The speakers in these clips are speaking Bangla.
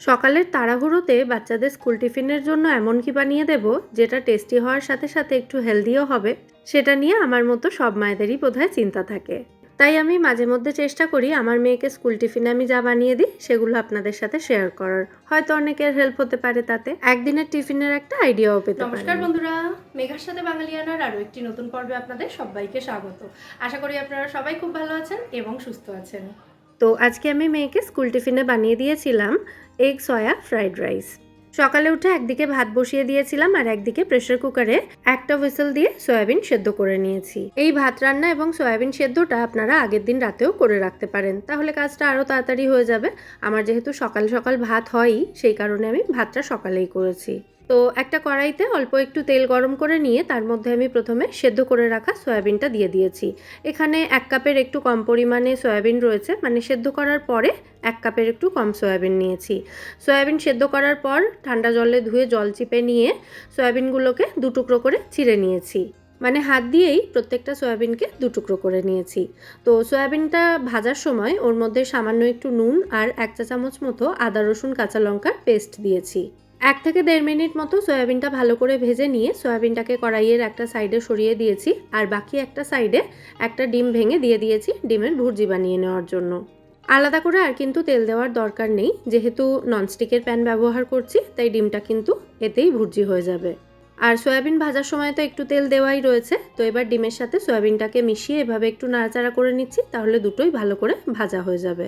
সকালের তাড়াহুড়োতে বাচ্চাদের স্কুল টিফিনের জন্য এমন কি বানিয়ে দেব, যেটা টেস্টি হওয়ার সাথে সাথে একটু হেলদিও হবে? সেটা নিয়ে আমার মতো সব মায়েদেরই বোধহয় চিন্তা থাকে। তাই আমি মাঝে মধ্যে চেষ্টা করি আমার মেয়েকে স্কুল টিফিনে আমি যা বানিয়ে দিই, সেগুলো আপনাদের সাথে শেয়ার করার। হয়তো অনেকের হেল্প হতে পারে তাতে। একদিনের টিফিনের একটা আইডিয়াও পেতে নমস্কার বন্ধুরা, মেঘার সাথে বাঙালিয়ানার আরও একটি নতুন পর্বে আপনাদের সবাইকে স্বাগত। আশা করি আপনারা সবাই খুব ভালো আছেন এবং সুস্থ আছেন। তো আজকে আমি মেয়েকে স্কুল টিফিনে বানিয়ে দিয়েছিলাম এগ, সয়া, ফ্রাইড রাইস। সকালে উঠে একদিকে ভাত বসিয়ে দিয়েছিলাম আর একদিকে প্রেশার কুকারে একটা হুইসেল দিয়ে সয়াবিন সেদ্ধ করে নিয়েছি। এই ভাত রান্না এবং সয়াবিন সেদ্ধটা আপনারা আগের দিন রাতেও করে রাখতে পারেন। তাহলে কাজটা আরও তাড়াতাড়ি হয়ে যাবে। আমার যেহেতু সকাল সকাল ভাত হয়ই, সেই কারণে আমি ভাতটা সকালেই করেছি। তো একটা কড়াইতে অল্প একটু তেল গরম করে নিয়ে তার মধ্যে আমি প্রথমে সেদ্ধ করে রাখা সয়াবিনটা দিয়ে দিয়েছি। এখানে এক কাপের একটু কম পরিমাণে সয়াবিন রয়েছে মানে সেদ্ধ করার পরে এক কাপের একটু কম সয়াবিন নিয়েছি। সয়াবিন সেদ্ধ করার পর ঠান্ডা জলে ধুয়ে জল চিপে নিয়ে সয়াবিনগুলোকে দু টুকরো করে ছিঁড়ে নিয়েছি। মানে হাত দিয়েই প্রত্যেকটা সয়াবিনকে দু টুকরো করে নিয়েছি। তো সয়াবিনটা ভাজার সময় ওর মধ্যে সামান্য একটু নুন আর এক চা চামচ মতো আদা, রসুন, কাঁচা লঙ্কার পেস্ট দিয়েছি। এক থেকে দেড় মিনিট মতো সয়াবিনটা ভালো করে ভেজে নিয়ে সয়াবিনটাকে কড়াইয়ের একটা সাইডে সরিয়ে দিয়েছি, আর বাকি একটা সাইডে একটা ডিম ভেঙে দিয়ে দিয়েছি ডিমের ভুর্জি বানিয়ে নেওয়ার জন্য। আলাদা করে আর কিন্তু তেল দেওয়ার দরকার নেই, যেহেতু ননস্টিকের প্যান ব্যবহার করছি, তাই ডিমটা কিন্তু এতেই ভুর্জি হয়ে যাবে। আর সয়াবিন ভাজার সময় তো একটু তেল দেওয়াই রয়েছে, তো এবার ডিমের সাথে সয়াবিনটাকে মিশিয়ে এভাবে একটু নাড়াচাড়া করে নিচ্ছি, তাহলে দুটোই ভালো করে ভাজা হয়ে যাবে।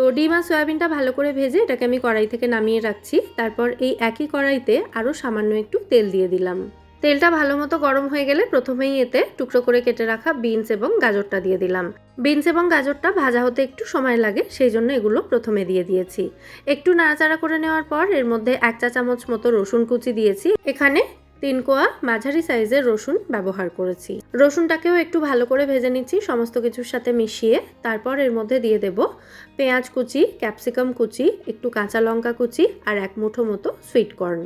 তো ডিম আর সয়াবিনটা ভালো করে ভেজে এটাকে আমি কড়াই থেকে নামিয়ে রাখছি। তারপর এই একই কড়াইতে আরও সামান্য একটু তেল দিয়ে দিলাম। তেলটা ভালো মতো গরম হয়ে গেলে প্রথমেই এতে টুকরো করে কেটে রাখা বিনস এবং গাজরটা দিয়ে দিলাম। বিনস এবং গাজরটা ভাজা হতে একটু সময় লাগে, সেই জন্য এগুলো প্রথমে দিয়ে দিয়েছি। একটু নাড়াচাড়া করে নেওয়ার পর এর মধ্যে এক চা চামচ মতো রসুন কুচি দিয়েছি। এখানে তিন কোয়া মাঝারি সাইজের রসুন ব্যবহার করেছি। রসুনটাকেও একটু ভালো করে ভেজে নিচ্ছি, সমস্ত কিছুর সাথে মিশিয়ে। তারপর এর মধ্যে দিয়ে দেব পেঁয়াজ কুচি, ক্যাপসিকাম কুচি, একটু কাঁচা লঙ্কা কুচি আর এক মুঠো মতো সুইট কর্ন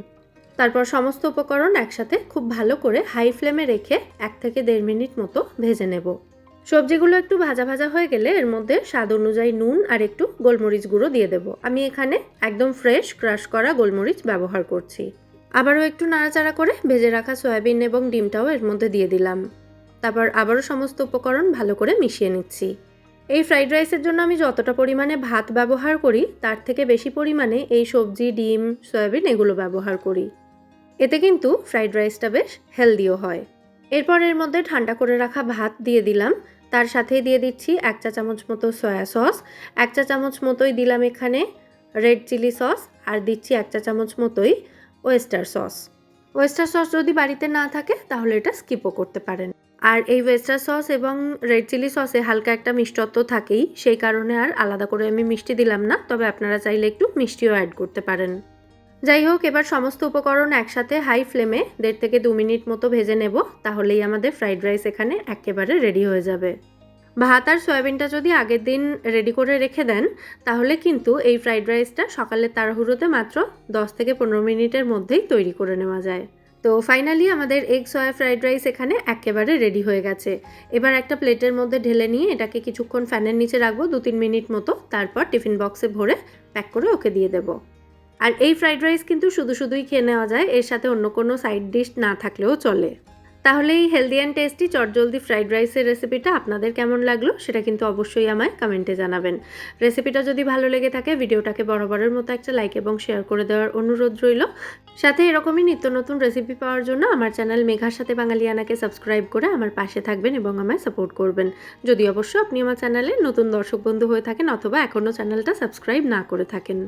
তারপর সমস্ত উপকরণ একসাথে খুব ভালো করে হাই ফ্লেমে রেখে এক থেকে দেড় মিনিট মতো ভেজে নেব। সবজিগুলো একটু ভাজা ভাজা হয়ে গেলে এর মধ্যে স্বাদ অনুযায়ী নুন আর একটু গোলমরিচ গুঁড়ো দিয়ে দেব। আমি এখানে একদম ফ্রেশ ক্রাশ করা গোলমরিচ ব্যবহার করছি। আবারও একটু নাড়াচাড়া করে ভেজে রাখা সয়াবিন এবং ডিমটাও এর মধ্যে দিয়ে দিলাম। তারপর আবারও সমস্ত উপকরণ ভালো করে মিশিয়ে নিচ্ছি। এই ফ্রাইড রাইসের জন্য আমি যতটা পরিমাণে ভাত ব্যবহার করি, তার থেকে বেশি পরিমাণে এই সবজি, ডিম, সয়াবিন এগুলো ব্যবহার করি। এতে কিন্তু ফ্রাইড রাইসটা বেশ হেলদিও হয়। এরপর এর মধ্যে ঠান্ডা করে রাখা ভাত দিয়ে দিলাম। তার সাথেই দিয়ে দিচ্ছি এক চা চামচ মতো সয়া সস, এক চা চামচ মতোই দিলাম এখানে রেড চিলি সস, আর দিচ্ছি এক চা চামচ মতোই ওয়েস্টার সস। ওয়েস্টার সস যদি বাড়িতে না থাকে, তাহলে এটা স্কিপও করতে পারেন। আর এই ওয়েস্টার সস এবং রেড চিলি সসে হালকা একটা মিষ্টত্ব থাকেই, সেই কারণে আর আলাদা করে আমি মিষ্টি দিলাম না, তবে আপনারা চাইলে একটু মিষ্টিও অ্যাড করতে পারেন। যাই হোক, এবার সমস্ত উপকরণ একসাথে হাই ফ্লেমে দেড় থেকে দু মিনিট মতো ভেজে নেব, তাহলেই আমাদের ফ্রাইড রাইস এখানে একেবারে রেডি হয়ে যাবে। ভাত আর সয়াবিনটা যদি আগের দিন রেডি করে রেখে দেন, তাহলে কিন্তু এই ফ্রাইড রাইসটা সকালের তাড়াহুড়োতে মাত্র 10 থেকে পনেরো মিনিটের মধ্যেই তৈরি করে নেওয়া যায়। তো ফাইনালি আমাদের এগ সয়া ফ্রাইড রাইস এখানে একেবারে রেডি হয়ে গেছে। এবার একটা প্লেটের মধ্যে ঢেলে নিয়ে এটাকে কিছুক্ষণ ফ্যানের নিচে রাখব, দু তিন মিনিট মতো, তারপর টিফিন বক্সে ভরে প্যাক করে ওকে দিয়ে দেবো। আর এই ফ্রাইড রাইস কিন্তু শুধু শুধুই খেয়ে নেওয়া যায়, এর সাথে অন্য কোনো সাইড ডিশ না থাকলেও চলে। তাহলে এই হেলদি অ্যান্ড টেস্টি চটজলদি ফ্রাইড রাইসের রেসিপিটা আপনাদের কেমন লাগল সেটা কিন্তু অবশ্যই আমায় কমেন্টে জানাবেন। রেসিপিটা যদি ভালো লেগে থাকে ভিডিওটাকে বরাবরের মতো একটা লাইক এবং শেয়ার করে দেওয়ার অনুরোধ রইল। সাথে এরকমই নিত্য নতুন রেসিপি পাওয়ার জন্য আমার চ্যানেল মেঘার সাথে বাঙালিয়ানাকে সাবস্ক্রাইব করে আমার পাশে থাকবেন এবং আমায় সাপোর্ট করবেন। যদি অবশ্য আপনি আমার চ্যানেলে নতুন দর্শক বন্ধু হয়ে থাকেন অথবা এখনও চ্যানেলটা সাবস্ক্রাইব না করে থাকেন।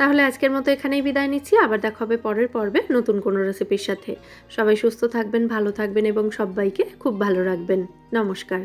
তাহলে আজকের মতো এখানেই বিদায় নিচ্ছি। আবার দেখা হবে পরের পর্বে নতুন কোনো রেসিপির সাথে। সবাই সুস্থ থাকবেন, ভালো থাকবেন এবং সবাইকে খুব ভালো রাখবেন। নমস্কার।